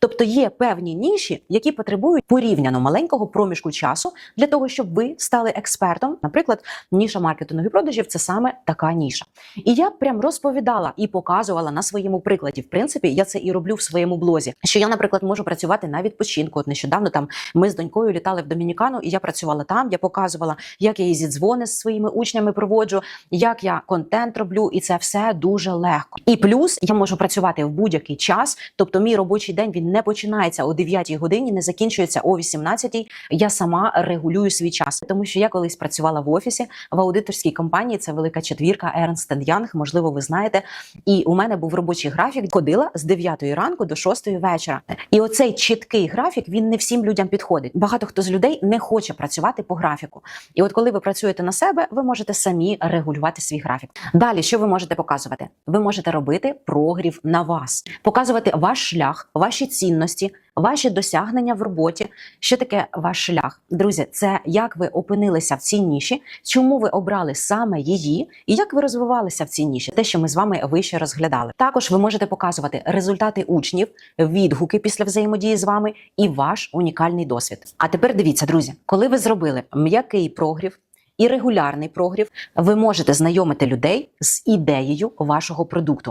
Тобто є певні ніші, які потребують порівняно маленького проміжку часу для того, щоб ви стали експертом. Наприклад, ніша маркетингу продажів це саме така ніша. І я прям розповідала і показувала на своєму прикладі. В принципі, я це і роблю в своєму блозі. Що я, наприклад, можу працювати на відпочинку. От нещодавно там ми з донькою літали в Домінікану, і я працювала там. Я показувала, як я її зідзвони з своїми учнями проводжу, як я контент роблю, і це все дуже легко. І плюс я можу працювати в будь-який час. Тобто, мій робочий день він не починається о 9 годині, не закінчується о 18. Я сама регулюю свій час, тому що я колись працювала в офісі в аудиторській компанії. Це велика четвірка Ernst Young, можливо, ви знаєте. І у мене був робочий графік. Ходила з 9 ранку до 6 вечора. І оцей чіткий графік він не всім людям підходить. Багато хто з людей не хоче працювати по графіку. І от коли ви працюєте на себе, ви можете самі регулювати свій графік. Далі, що ви можете показувати? Ви можете робити прогрів на вас, показувати ваш шлях, ваші цінності, ваші досягнення в роботі. Що таке ваш шлях? Друзі, це як ви опинилися в цій ніші, чому ви обрали саме її, і як ви розвивалися в цій ніші, те, що ми з вами вище розглядали. Також ви можете показувати результати учнів, відгуки після взаємодії з вами і ваш унікальний досвід. А тепер дивіться, друзі, коли ви зробили м'який прогрів. І регулярний прогрів ви можете знайомити людей з ідеєю вашого продукту.